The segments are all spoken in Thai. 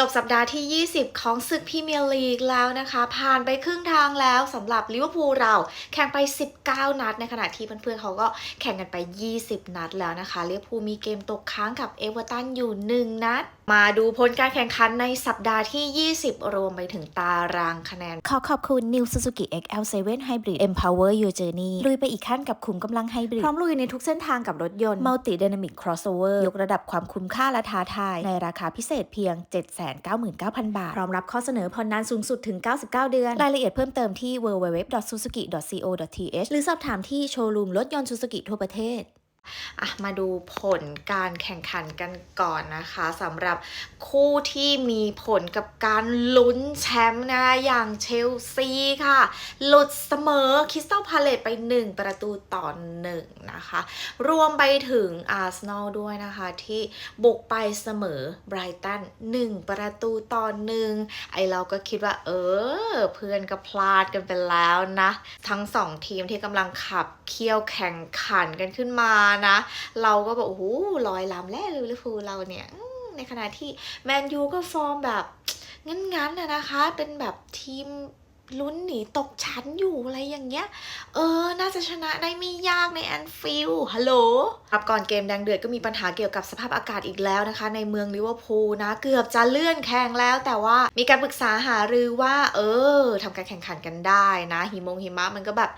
จบสัปดาห์ที่ 20 ของศึกพรีเมียร์ลีกแล้วนะคะ ผ่านไปครึ่งทางแล้วสำหรับลิเวอร์พูลเราแข่งไป 19 นัด ในขณะที่เพื่อนๆเขาก็แข่งกันไป 20 นัดแล้วนะคะลิเวอร์พูลมีเกมตกค้างกับเอเวอร์ตันอยู่ 1 นัด มาดูผลการแข่งขันในสัปดาห์ที่ 20 รวมไปถึงตารางคะแนน ขอขอบคุณ New Suzuki XL7 Hybrid Empower Your Journey ลุยไปอีกขั้นกับขุมกำลังไฮบริดพร้อมลุยในทุกเส้นทางกับรถยนต์ Multi Dynamic Crossover ยกระดับความคุ้มค่าและท้าทาย ในราคาพิเศษเพียง 799,000 บาท พร้อมรับข้อเสนอผ่อนนานสูงสุดถึง 99 เดือน รายละเอียดเพิ่มเติมที่ www.suzuki.co.th หรือสอบถามที่โชว์รูมรถยนต์ Suzuki ทั่วประเทศ อะมาดูผลการแข่งขันกันก่อนนะคะสำหรับคู่ที่มีผลกับการลุ้นแชมป์นะอย่างเชลซีค่ะ หลุดเสมอคริสตัลพาเลตไป 1 ประตูต่อ1นะคะ รวมไปถึงอาร์เซนอลด้วยนะคะ ที่บุกไปเสมอไบรตัน1 ประตูต่อ1ไอเราก็คิดว่า เออ เพื่อนก็พลาดกันไปแล้วนะ ทั้งสองทีมที่กำลังขับเคี่ยวแข่งขันกันขึ้นมานะ เราก็แบบโอ้โหลอยลำแล้วลิเวอร์พูลเราเนี่ยในขณะที่แมนยูก็ฟอร์มแบบงั้นๆนะนะคะ เป็นแบบทีม ลุ้นหนีตกชั้นอยู่อะไรอย่างเงี้ย เออ น่าจะชนะได้ไม่ยากในแอนฟิลฮัลโหลครับก่อนเกมแดงเดือดก็มีปัญหาเกี่ยวกับสภาพอากาศอีกแล้วนะคะ ในเมืองลิเวอร์พูลนะ เกือบจะเลื่อนแข่งแล้ว แต่ว่ามีการปรึกษาหารือว่า เออทำการแข่งขันกันได้นะ หิมงหิมะมันก็แบบ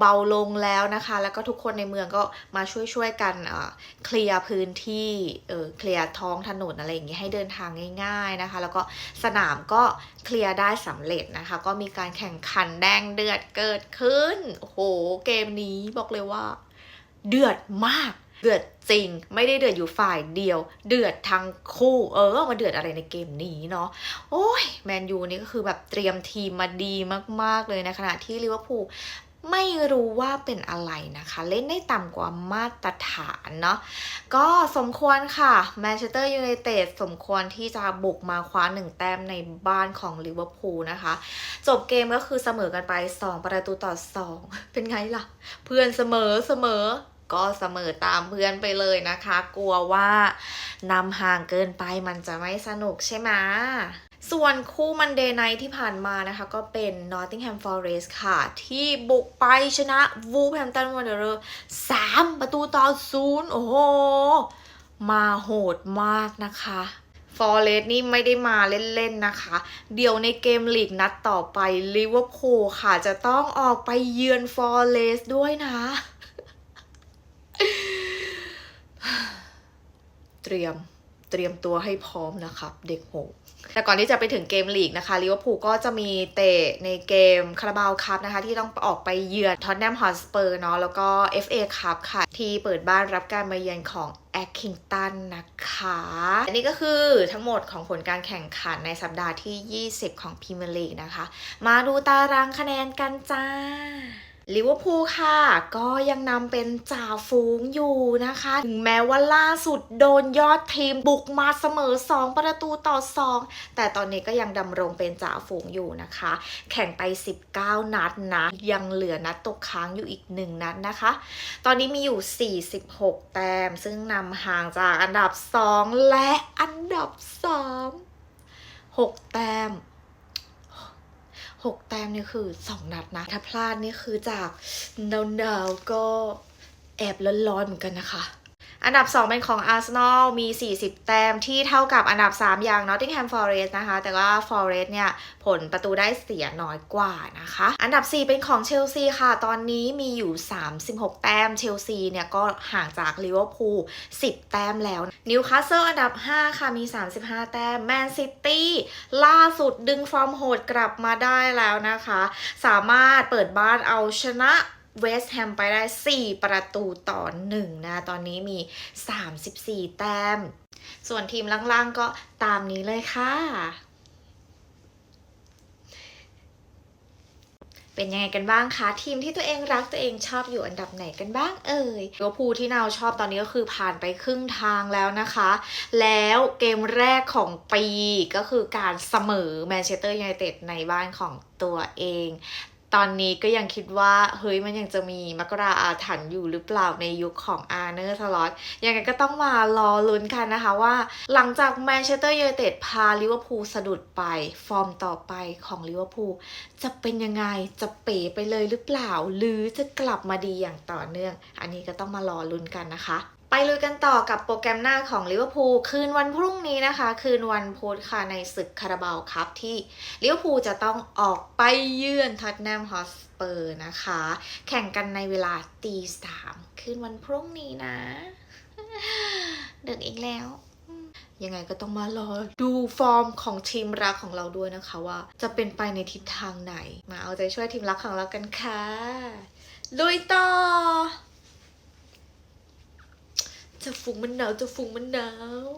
เบาๆลงแล้วนะคะ แล้วก็ทุกคนในเมืองก็มาช่วยๆกันเอ่อเคลียร์พื้นที่เออเคลียร์ท้องถนนอะไรอย่างเงี้ยให้เดินทางง่าย ๆนะคะ แล้วก็สนามก็เคลียร์ได้สำเร็จนะคะ ก็มีการแข่งขันแดงเดือดเกิดขึ้น โอ้โห เกมนี้บอกเลยว่า เดือดมาก เดือดจริง ไม่ได้เดือดอยู่ฝ่ายเดียว เดือดทั้งคู่ เออ มาเดือดอะไรในเกมนี้เนาะ โอ้ย แมนยูนี่ก็คือแบบเตรียมทีมมาดีมาก ๆ เลยในขณะที่ลิเวอร์พูล ไม่รู้ว่าเป็นอะไรนะคะ เล่นได้ต่ำกว่ามาตรฐานเนาะก็สมควรค่ะแมนเชสเตอร์ยูไนเต็ดสมควรที่จะบุกมาคว้าหนึ่งแต้มในบ้านของลิเวอร์พูลนะคะ จบเกมก็คือเสมอกันไป 2 ประตูต่อ 2 เป็นไงล่ะ เพื่อนเสมอเสมอก็เสมอตามเพื่อนไปเลยนะคะ กลัวว่านำห่างเกินไปมันจะไม่สนุกใช่ไหม ส่วนคู่มันเดย์ไนที่ผ่านมานะคะ ก็เป็น Nottingham Forest ค่ะ ที่บุกไปชนะ Wolverhampton Wanderers 3ประตูต่อศูนย์โอ้โห มาโหดมากนะคะฟอร์เรสนี่ไม่ได้มาเล่นๆนะคะ เดี๋ยวในเกมลีกนัดต่อไปลิเวอร์พูลค่ะ จะต้องออกไปเยือนฟอร์เรสด้วยนะ เตรียมเตรียมตัวให้พร้อมนะครับ เด็กโหง แต่ก่อนที่จะไปถึงเกมลีกนะคะลิเวอร์พูลก็จะมีเตะในเกมคาราบาวคัพนะคะ ที่ต้องออกไปเยือนท็อตแนมฮอตสเปอร์เนาะแล้วก็ FA คัพค่ะ ที่เปิดบ้านรับการมาเยือนของแอคคิงตันนะคะ อันนี้ก็คือทั้งหมดของผลการแข่งขันในสัปดาห์ที่ 20 ของพรีเมียร์ลีกนะคะ มาดูตารางคะแนนกันจ้า ลิเวอร์พูลค่ะ ก็ยังนำเป็นจ่าฝูงอยู่นะคะ ถึงแม้ว่าล่าสุดโดนยอดทีมบุกมาเสมอ 2 ประตูต่อ 2 แต่ตอนนี้ก็ยังดำรงเป็นจ่าฝูงอยู่นะคะ แข่งไป 19 นัดนะ ยังเหลือนัดตกค้างอยู่อีก 1 นัดนะคะ ตอนนี้มีอยู่ 46 แต้ม ซึ่งนำห่างจากอันดับ 2 และอันดับ 3 6 แต้ม หกแต้มนี่คือสองนัดนะ ถ้าพลาดนี่คือจากหนาวๆก็แอบร้อนๆเหมือนกันนะคะ อันดับ 2 เป็นของอาร์เซนอลมี 40 แต้มที่เท่ากับอันดับ 3 อย่าง Nottingham Forest นะคะ แต่ว่า Forest เนี่ย ผลประตูได้เสียน้อยกว่านะคะ อันดับ 4 เป็นของเชลซีค่ะ ตอนนี้มีอยู่ 36 แต้ม เชลซีเนี่ย ก็ห่างจากลิเวอร์พูล 10 แต้มแล้วนิวคาสเซิลอันดับ 5 ค่ะ มี 35 แต้มแมนซิตี้ล่าสุดดึงฟอร์มโหดกลับมาได้แล้วนะคะ สามารถเปิดบ้านเอาชนะ เวสต์แฮมไปได้ 4 ประตูต่อ 1 นะ ตอนนี้มี 34 แต้ม ส่วนทีมล่างๆก็ตามนี้เลยค่ะ เป็นยังไงกันบ้างคะ ทีมที่ตัวเองรักตัวเองชอบอยู่อันดับไหนกันบ้างเอ่ยลิเวอร์พูลที่นาวชอบตอนนี้ก็คือผ่านไปครึ่งทางแล้วนะคะ แล้วเกมแรกของปีก็คือการเสมอแมนเชสเตอร์ยูไนเต็ดในบ้านของตัวเอง ตอนนี้ก็ยังคิดว่า เฮ้ยมันยังจะมีมกราอาถรรพ์อยู่หรือเปล่าในยุคของอาร์เนอร์สล็อตยังไงก็ต้องมารอลุ้นกันนะคะว่า หลังจากแมนเชสเตอร์ยูไนเต็ดพาลิเวอร์พูลสะดุดไป ฟอร์มต่อไปของลิเวอร์พูลจะเป็นยังไงจะเป๋ไปเลยหรือเปล่า หรือจะกลับมาดีอย่างต่อเนื่อง อันนี้ก็ต้องมารอลุ้นกันนะคะ ไปลุยกันต่อกับโปรแกรมหน้าของลิเวอร์พูลคืนวันพรุ่งนี้นะคะ คืนวันพุธค่ะในศึกคาราบาวคัพที่ลิเวอร์พูลจะต้องออกไปเยือนท็อตแนมฮอสเปอร์นะคะ แข่งกันในเวลาตีสามคืนวันพรุ่งนี้นะดึกอีกแล้ว ยังไงก็ต้องมารอดูฟอร์มของทีมรักของเราด้วยนะคะว่า จะเป็นไปในทิศทางไหน มาเอาใจช่วยทีมรักของเรากันค่ะลุยต่อ จะฟุ้งมันหนาวจะฟุ้งมันหนาว